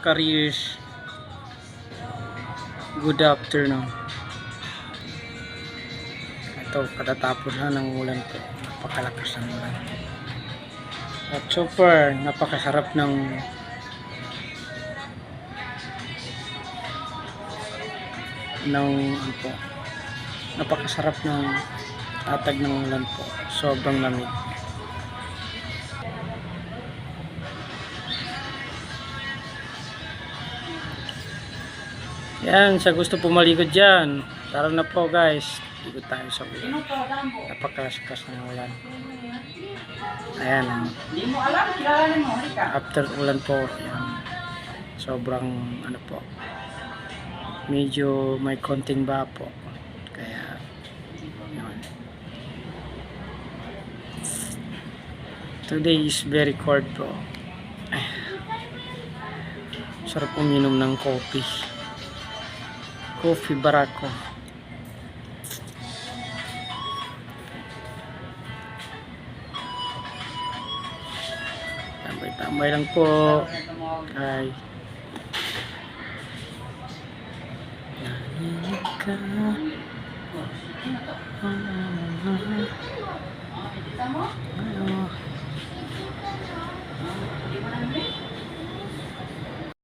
careers. Good afternoon. Ito, katatapos na ng ulan po. Napakalakas ng ulan. At super, napakasarap ng ng ano po, napakasarap ng tatag ng ulan po. Sobrang lamig. Yan, sa gusto pumalikod dyan. Tara na po guys. Ikot tayo sa ulan. Napakalakas ng ulan. Ayan. halika. After ulan po, yan. Sobrang ano po. Medyo may konting ba po. Kaya, yun. Today is very cold po. Sarap uminom ng coffee. Coffee barako. Tambay-tambay lang po. Ay. Narinig ka. Ah.